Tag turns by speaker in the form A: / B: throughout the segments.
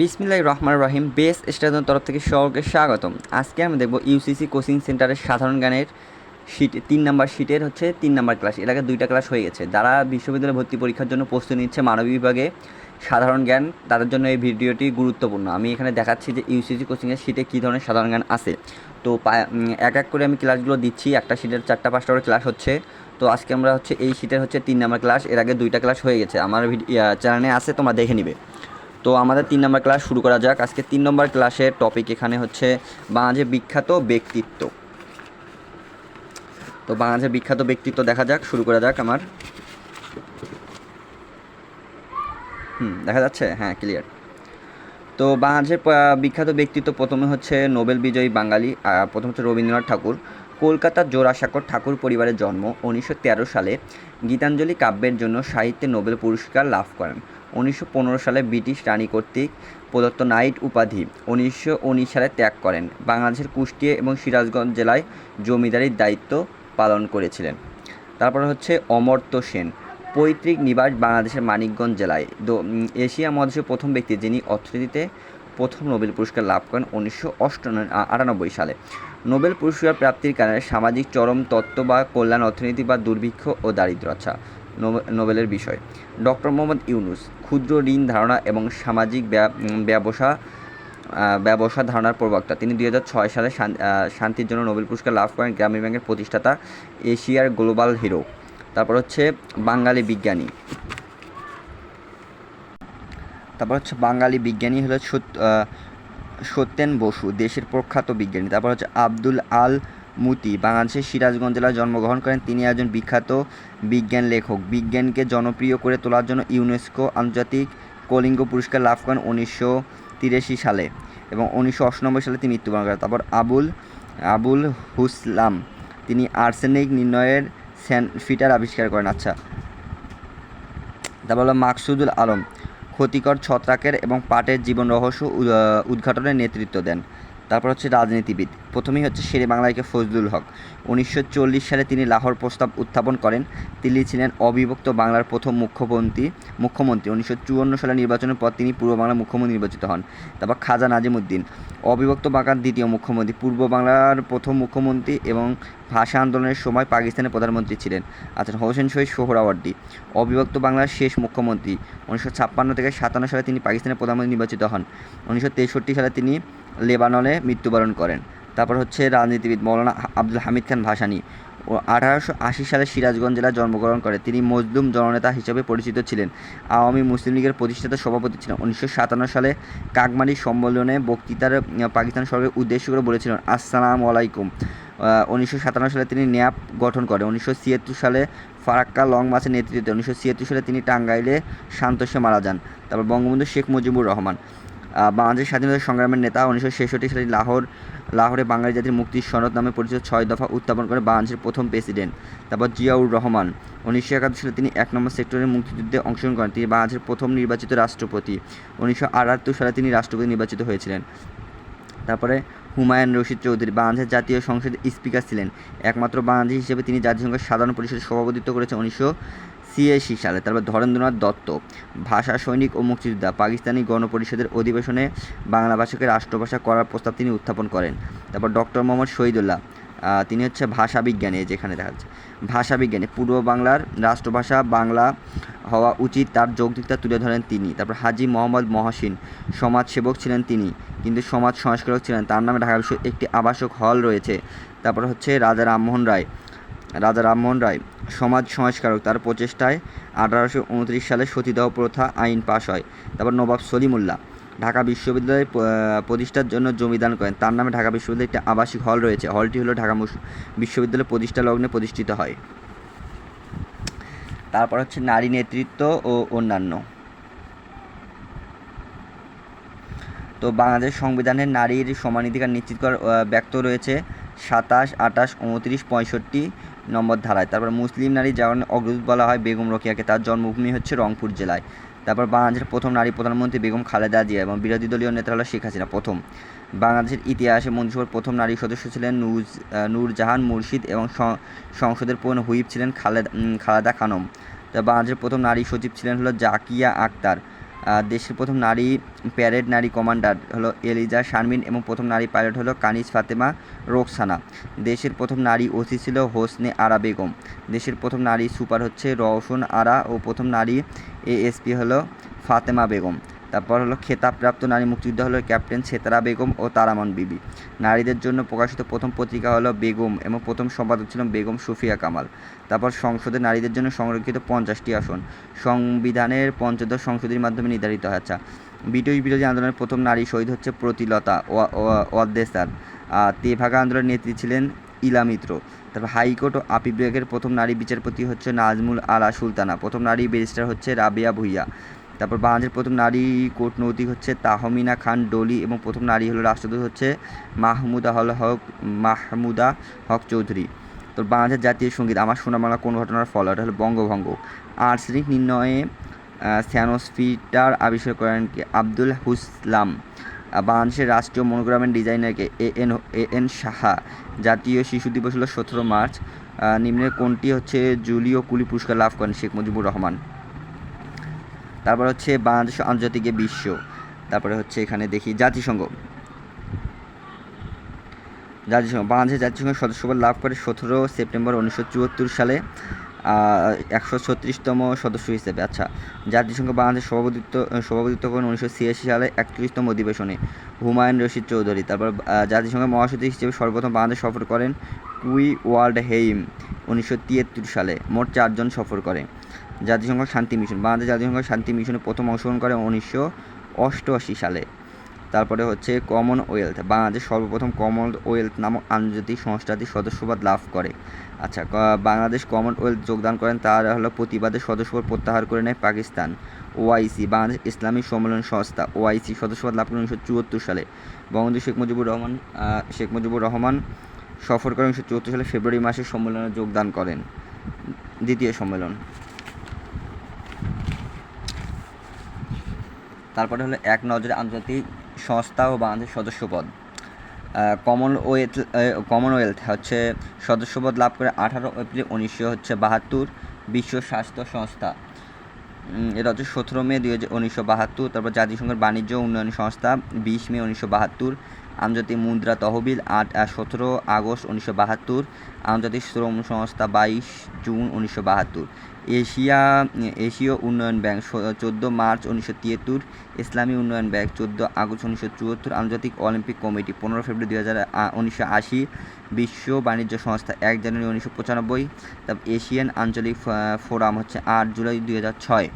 A: বিসমিল্লাহ রহমান রহিম, বেস স্টাডির তরফ থেকে সকলকে স্বাগতম। আজকে আমরা দেখব ইউসিসি কোচিং সেন্টারের সাধারণ জ্ঞানের শিট, তিন নাম্বার শিটের হচ্ছে তিন নাম্বার ক্লাস। এর আগে দুইটা ক্লাস হয়ে গেছে। যারা বিশ্ববিদ্যালয়ে ভর্তি পরীক্ষার জন্য প্রস্তুতি নিচ্ছে মানবিক বিভাগে, সাধারণ জ্ঞান, তাদের জন্য এই ভিডিওটি গুরুত্বপূর্ণ। আমি এখানে দেখাচ্ছি যে ইউসিসি কোচিংয়ের শিটে কী ধরনের সাধারণ জ্ঞান আছে। তো এক এক করে আমি ক্লাসগুলো দিচ্ছি। একটা শিটের চারটা পাঁচটা করে ক্লাস হচ্ছে। তো আজকে আমরা হচ্ছে এই শিটের হচ্ছে তিন নাম্বার ক্লাস। এর আগে দুইটা ক্লাস হয়ে গেছে। আমার চ্যানেলে আছে, তোমরা দেখে নিবে। তো আমাদের তিন নম্বর ক্লাস শুরু করা যাক। আজকে তিন নম্বর ক্লাসের টপিক এখানে হচ্ছে বাংলাদেশের বিখ্যাত ব্যক্তিত্ব। তো বাংলাদেশের বিখ্যাত ব্যক্তিত্ব দেখা যাক, শুরু করা যাক আমার। হুম, দেখা যাচ্ছে? হ্যাঁ ক্লিয়ার তো বাংলাদেশের বিখ্যাত ব্যক্তিত্ব প্রথমে হচ্ছে নোবেল বিজয়ী বাঙালি প্রথম হচ্ছে রবীন্দ্রনাথ ঠাকুর। কলকাতার জোড়াসাঁকর ঠাকুর পরিবারের জন্ম উনিশশো তেরো সালে। গীতাঞ্জলি কাব্যের জন্য সাহিত্যে নোবেল পুরস্কার লাভ করেন। উনিশশো পনেরো সালে ব্রিটিশ রানী কর্তৃক প্রদত্ত নাইট উপাধি উনিশশো উনিশ সালে ত্যাগ করেন। বাংলাদেশের কুষ্টিয়া এবং সিরাজগঞ্জ জেলায় জমিদারির দায়িত্ব পালন করেছিলেন। তারপর হচ্ছে অমর্ত্য সেন, পৈতৃক নিবাস বাংলাদেশের মানিকগঞ্জ জেলায়। এশিয়া মহাদেশের প্রথম ব্যক্তি যিনি অর্থনীতিতে প্রথম নোবেল পুরস্কার লাভ করেন উনিশশো আটানব্বই সালে। নোবেল পুরস্কার প্রাপ্তির কারণে সামাজিক চরম তত্ত্ব বা কল্যাণ, অর্থনীতি বা দুর্ভিক্ষ ও দারিদ্র আচ্ছা নোবেলের বিষয়। ডক্টর মোহাম্মদ ইউনুস, ক্ষুদ্র ঋণ ধারণা এবং সামাজিক ব্যা- ব্যবসা ব্যবসা ধারণার প্রবক্তা। তিনি দুই ছয় সালে শান্তির জন্য নোবেল পুরস্কার লাভ করেন গ্রামীণ ব্যাংকের প্রতিষ্ঠাতা এশিয়ার গ্লোবাল হিরো। তারপর হচ্ছে বাঙালি বিজ্ঞানী। তারপর হচ্ছে বাঙালি বিজ্ঞানী হলো সত- সত্যেন বসু, দেশের প্রখ্যাত বিজ্ঞানী। তারপর হচ্ছে আব্দুল আল মুতি। বাংলাদেশের সিরাজগঞ্জ জেলায় জন্মগ্রহণ করেন। তিনি একজন বিখ্যাত বিজ্ঞান লেখক। বিজ্ঞানকে জনপ্রিয় করে তোলার জন্য ইউনেস্কো আন্তর্জাতিক কলিঙ্গ পুরস্কার লাভ করেন উনিশশো তিরাশি সালে এবং উনিশশো অষ্টানব্বই সালে তিনি মৃত্যুবরণ করেন। তারপর আবুল আবুল হুসলাম। তিনি আর্সেনিক নির্ণয়ের স্যান ফিটার আবিষ্কার করেন। আচ্ছা। তারপর হলো মাকসুদুল আলম। ক্ষতিকর ছত্রাকের এবং পাটের জীবন রহস্য উদ্ঘাটনের নেতৃত্ব দেন। তারপর হচ্ছে রাজনীতিবিদ। প্রথমেই হচ্ছে শেরে বাংলাকে ফজলুল হক। উনিশশো চল্লিশ সালে তিনি লাহোর প্রস্তাব উত্থাপন করেন। তিনি ছিলেন অবিভক্ত বাংলার প্রথম মুখ্যমন্ত্রী মুখ্যমন্ত্রী। উনিশশো চুয়ান্ন সালে নির্বাচনের পর তিনি পূর্ব বাংলার মুখ্যমন্ত্রী নির্বাচিত হন। তারপর খাজা নাজিমুদ্দিন। অবিভক্ত বাংলার দ্বিতীয় মুখ্যমন্ত্রী, পূর্ব বাংলার প্রথম মুখ্যমন্ত্রী এবং ভাষা আন্দোলনের সময় পাকিস্তানের প্রধানমন্ত্রী ছিলেন। আচ্ছা হোসেন শহীদ সোহরাওয়ার্দী অবিভক্ত বাংলার শেষ মুখ্যমন্ত্রী। উনিশশো ছাপ্পান্ন থেকে সাতান্ন সালে তিনি পাকিস্তানের প্রধানমন্ত্রী নির্বাচিত হন। উনিশশো তেষট্টি সালে তিনি লেবাননে মৃত্যুবরণ করেন। তারপর হচ্ছে রাজনীতিবিদ মৌলানা আব্দুল হামিদ খান ভাসানী। ও আঠারোশো আশি সালে সিরাজগঞ্জ জেলায় জন্মগ্রহণ করে। তিনি মজলুম জননেতা হিসেবে পরিচিত ছিলেন। আওয়ামী মুসলিম লীগের প্রতিষ্ঠাতা সভাপতি ছিলেন। উনিশশো সাতান্ন সালে কাকমারি সম্মেলনে বক্তৃতার পাকিস্তান সরকারের উদ্দেশ্য করে বলেছিলেন, আসসালামু আলাইকুম। উনিশশো সাতান্ন সালে তিনি ন্যাপ গঠন করেন। উনিশশো ছিয়াত্তর সালে ফারাক্কা লং মার্চের নেতৃত্বে, উনিশশো ছিয়াত্তর সালে তিনি টাঙ্গাইলে শান্তস্যে মারা যান। তারপর বঙ্গবন্ধু শেখ মুজিবুর রহমান। বাংলাদেশ স্বাধীনতা সংগ্রামের নেতা উনিশশো ছেষট্টি সালে লাহোর, লাহোরে বাঙালি জাতির মুক্তির সনদ নামে পরিচিত ছয় দফা উত্থাপন করে বাংলাদেশের প্রথম প্রেসিডেন্ট, তারপর জিয়াউর রহমান। উনিশশো একাত্তর সালে তিনি এক নম্বর সেক্টরের মুক্তিযুদ্ধে অংশগ্রহণ করেন। তিনি বাংলাদেশের প্রথম নির্বাচিত রাষ্ট্রপতি। উনিশশো আটাত্তর সালে তিনি রাষ্ট্রপতি নির্বাচিত হয়েছিলেন। তারপরে হুমায়ুন রশিদ চৌধুরী, বাংলাদেশের জাতীয় সংসদের স্পিকার ছিলেন। একমাত্র বাংলাদেশ হিসেবে তিনি জাতিসংঘের সাধারণ পরিষদের সভাপতিত্ব করেছেন উনিশশো ছিয়াশি সালে, তারপর ধরেন্দ্রনাথ দত্ত, ভাষা, সৈনিক ও মুক্তিযোদ্ধা, পাকিস্তানি গণপরিষদের অধিবেশনে বাংলা ভাষাকে রাষ্ট্রভাষা করার প্রস্তাব তিনি উত্থাপন করেন। তারপর ডক্টর মোহাম্মদ শহীদুল্লাহ তিনি হচ্ছে ভাষা বিজ্ঞানী যেখানে দেখা যাচ্ছে। ভাষা বিজ্ঞানী, পূর্ব বাংলার রাষ্ট্রভাষা বাংলা হওয়া উচিত, তার যৌক্তিকতা তুলে ধরেন তিনি। তারপর হাজি মোহাম্মদ মহাসিন, সমাজসেবক ছিলেন তিনি, কিন্তু সমাজ সংস্কারক ছিলেন। তার নামে ঢাকা বিশ্ব একটি আবাসক হল রয়েছে। তারপর হচ্ছে রাজা রামমোহন রায় রাজা রামমোহন রায়, সমাজ সংস্কারক, তার প্রচেষ্টায় আঠারোশো উনত্রিশ সালে সতীদাহ প্রথা আইন পাশ হয়। তারপর নবাব সলিমুল্লাহ ঢাকা বিশ্ববিদ্যালয় প্রতিষ্ঠার জন্য জমিদান করেন। তার নামে ঢাকা বিশ্ববিদ্যালয়ে একটি আবাসিক হল রয়েছে। হলটি হলো ঢাকা বিশ্ববিদ্যালয় প্রতিষ্ঠা লগ্নে প্রতিষ্ঠিত হয়। তারপর হচ্ছে নারী নেতৃত্ব ও অন্যান্য। তো বাংলাদেশ সংবিধানের নারীর সমানাধিকার নিশ্চিত করার ব্যক্ত রয়েছে সাতাশ আটাশ উনত্রিশ, পঁয়ষট্টি নম্বর ধারায়। তারপর মুসলিম নারী যেমন অগ্রদূত বলা হয়, বেগম রোকেয়াকে তার জন্মভূমি হচ্ছে রংপুর জেলায়। তারপর বাংলাদেশের প্রথম নারী প্রধানমন্ত্রী বেগম খালেদা জিয়া এবং বিরোধী দলীয় নেতা হলো শেখ হাসিনা প্রথম। বাংলাদেশের ইতিহাসে মন্ত্রিসভার প্রথম নারী সদস্য ছিলেন নুজ নূরজাহান মুর্শিদ এবং সংসদের প্রধান হুইপ ছিলেন খালেদা খালেদা খানম। তা বাংলাদেশের প্রথম নারী সচিব ছিলেন হলো জাকিয়া আক্তার। দেশের প্রথম নারী প্যারেড নারী কমান্ডার হলো এলিজা শারমিন এবং প্রথম নারী পাইলট হলো কানিজ ফাতেমা রোকসানা। দেশের প্রথম নারী ওসি ছিল হোসনে আরা বেগম। দেশের প্রথম নারী সুপার হচ্ছে রওশন আরা ও প্রথম নারী এএসপি হলো ফাতেমা বেগম। তারপর হলো খেতাবপ্রাপ্ত নারী মুক্তিযোদ্ধা হলো ক্যাপ্টেন সেতারা বেগম ও তারামন বিবি। নারীদের জন্য প্রকাশিত প্রথম পত্রিকা হলো বেগম এবং প্রথম সম্পাদক ছিলেন বেগম সুফিয়া কামাল। তারপর সংসদে নারীদের জন্য সংরক্ষিত পঞ্চাশটি আসন। সংবিধানের পঞ্চদশ সংশোধনীর মাধ্যমে নির্ধারিত হয় আচ্ছা ব্রিটিশ বিরোধী আন্দোলনের প্রথম নারী শহীদ হচ্ছে প্রতিলতা ওয়া- ওয়া- ওয়াদ্দেসার। তেভাগা আন্দোলনের নেত্রী ছিলেন ইলা মিত্র। তারপর হাইকোর্ট ও আপিল বিভাগের প্রথম নারী বিচারপতি হচ্ছে নাজমুল আলা সুলতানা। প্রথম নারী ব্যারিস্টার হচ্ছে রাবিয়া ভুইয়া। তারপর বাংলাদেশের প্রথম নারী কূটনৈতিক হচ্ছে তাহমিনা খান ডলি এবং প্রথম নারী হলো রাষ্ট্রদূত হচ্ছে মাহমুদা হল হক, মাহমুদা হক চৌধুরী। তো বাংলাদেশের জাতীয় সংগীত, আমার শোনা বাংলা কোন ঘটনার ফল? এটা হলো বঙ্গভঙ্গ। আর্সেনিক নির্ণয়ে স্যানোসফিটার আবিষ্কার করেন কে? আব্দুল হুসলাম। বাংলাদেশের রাষ্ট্রীয় মনোগ্রামের ডিজাইনারকে A N A N Saha. জাতীয় শিশু দিবস হলো সতেরো মার্চ। নিম্নের কোনটি হচ্ছে জুলিও কুলি পুরস্কার লাভ করেন শেখ মুজিবুর রহমান? তারপর হচ্ছে বাংলাদেশ আন্তর্জাতিক বিশ্ব। তারপরে হচ্ছে এখানে দেখি জাতিসংঘ। জাতিসংঘ, বাংলাদেশের জাতিসংঘের সদস্যপদ লাভ করে সতেরো সেপ্টেম্বর উনিশশো চুয়াত্তর সালে একশো ছত্রিশতম সদস্য হিসেবে। আচ্ছা জাতিসংঘ বাংলাদেশ সভাপতিত্ব সভাপতিত্ব করেন উনিশশো ছিয়াশি সালে একত্রিশতম অধিবেশনে হুমায়ুন রশিদ চৌধুরী। তারপর জাতিসংঘের মহাসচিব হিসেবে সর্বপ্রথম বাংলাদেশ সফর করেন কুই ওয়ার্ল্ড হেইম উনিশশো তিয়াত্তর সালে। মোট চারজন সফর করে। জাতিসংঘ শান্তি মিশন। বাংলাদেশ জাতিসংঘ শান্তি মিশনে প্রথম অংশগ্রহণ করে উনিশশো অষ্টআশি সালে। তারপরে হচ্ছে কমনওয়েলথ বাংলাদেশ সর্বপ্রথম কমনওয়েলথ নামক আন্তর্জাতিক সংস্থাটির সদস্যপদ লাভ করে। আচ্ছা বাংলাদেশ কমনওয়েলথ যোগদান করেন তার হলো প্রতিবাদের সদস্যপদ প্রত্যাহার করে নেয় পাকিস্তান ওআইসি বাংলাদেশ ইসলামী সম্মেলন সংস্থা ওআইসি সদস্যপদ লাভ করে উনিশশো চুয়াত্তর সালে। বঙ্গবন্ধু শেখ মুজিবুর রহমান শেখ মুজিবুর রহমান সফর করে উনিশশো চুয়াত্তর সালে ফেব্রুয়ারি মাসে সম্মেলনে যোগদান করেন। দ্বিতীয় সম্মেলন। তারপরে হলো এক নজরে আন্তর্জাতিক সংস্থা ও বাংলাদেশ সদস্যপদ। কমনওয়েলথ কমনওয়েলথ হচ্ছে সদস্যপদ লাভ করে আঠারো এপ্রিল উনিশশো হচ্ছে বাহাত্তর, বিশ্ব স্বাস্থ্য সংস্থা। এটা হচ্ছে সতেরো মে দুই হাজার উনিশশো বাহাত্তর, তারপর জাতিসংঘের বাণিজ্য উন্নয়ন সংস্থা, বিশ মে উনিশশো বাহাত্তর আন্তর্জাতিক মুদ্রা তহবিল আট সতেরো আগস্ট উনিশশো বাহাত্তর আন্তর্জাতিক শ্রম সংস্থা বাইশ জুন উনিশশো বাহাত্তর। এশিয়া, এশীয় উন্নয়ন ব্যাংক চোদ্দ মার্চ উনিশশো তিয়াত্তর, ইসলামী উন্নয়ন ব্যাংক চোদ্দ আগস্ট উনিশশো চুয়াত্তর, আন্তর্জাতিক অলিম্পিক কমিটি পনেরো ফেব্রুয়ারি দুই হাজার উনিশশো আশি, বিশ্ব বাণিজ্য সংস্থা এক জানুয়ারি উনিশশো পঁচানব্বই, তারপর এশিয়ান আঞ্চলিক ফোরাম হচ্ছে আট জুলাই দুই হাজার ছয়।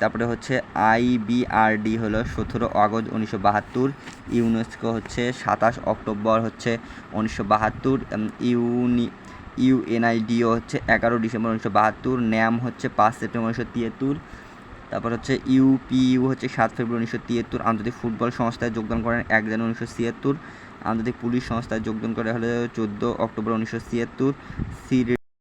A: তারপরে হচ্ছে আইবিআরডি হলো সতেরো আগস্ট উনিশশো বাহাত্তর, ইউনেস্কো হচ্ছে সাতাশ অক্টোবর হচ্ছে উনিশশো বাহাত্তর ইউনি, ইউএনআইডিও হচ্ছে এগারো ডিসেম্বর উনিশশো বাহাত্তর, ন্যাম হচ্ছে পাঁচ সেপ্টেম্বর উনিশশো তিয়াত্তর, তারপর হচ্ছে ইউপিইউ হচ্ছে সাত ফেব্রুয়ারি উনিশশো তিয়াত্তর, আন্তর্জাতিক ফুটবল সংস্থায় যোগদান করেন এক জানুয়ারি উনিশশো ছিয়াত্তর, আন্তর্জাতিক পুলিশ সংস্থায় যোগদান করে হলে চোদ্দ অক্টোবর উনিশশো ছিয়াত্তর সি